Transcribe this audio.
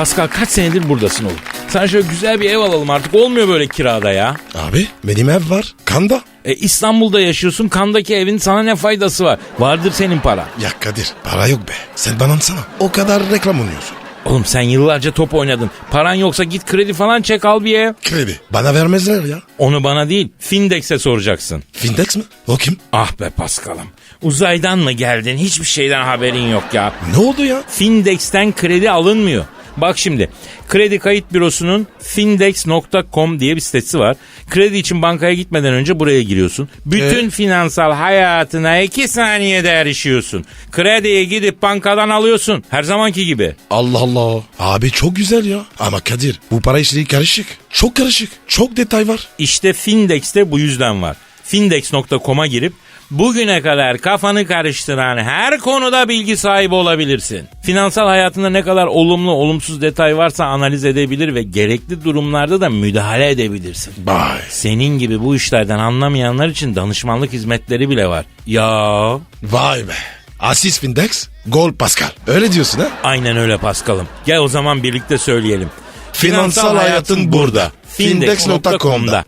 Pascal kaç senedir buradasın oğlum? Sana şöyle güzel bir ev alalım artık. Olmuyor böyle kirada ya. Abi benim ev var. Kanda. E, İstanbul'da yaşıyorsun. Kandaki evin sana ne faydası var? Vardır senin para. Ya Kadir para yok be. Sen bana sana. O kadar reklam oynuyorsun. Oğlum sen yıllarca top oynadın. Paran yoksa git kredi falan çek al bir ev. Kredi. Bana vermezler ya. Onu bana değil Findex'e soracaksın. Findex mi? O kim? Ah be Paskal'ım. Uzaydan mı geldin? Hiçbir şeyden haberin yok ya. Ne oldu ya? Findex'ten kredi alınmıyor. Bak şimdi kredi kayıt bürosunun findex.com diye bir sitesi var. Kredi için bankaya gitmeden önce buraya giriyorsun. Bütün E? finansal hayatına iki saniyede erişiyorsun. Krediye gidip bankadan alıyorsun. Her zamanki gibi. Allah Allah. Abi çok güzel ya. Ama Kadir bu para işleri karışık. Çok karışık. Çok detay var. İşte Findex'te bu yüzden var. Findex.com'a girip bugüne kadar kafanı karıştıran her konuda bilgi sahibi olabilirsin. Finansal hayatında ne kadar olumlu olumsuz detay varsa analiz edebilir ve gerekli durumlarda da müdahale edebilirsin. Bay. Senin gibi bu işlerden anlamayanlar için danışmanlık hizmetleri bile var. Ya Vay be. Asis Findex, Gol Pascal. Öyle diyorsun ha? aynen öyle Paskal'ım. Gel o zaman birlikte söyleyelim. Finansal hayatın burada. Findex.com'da.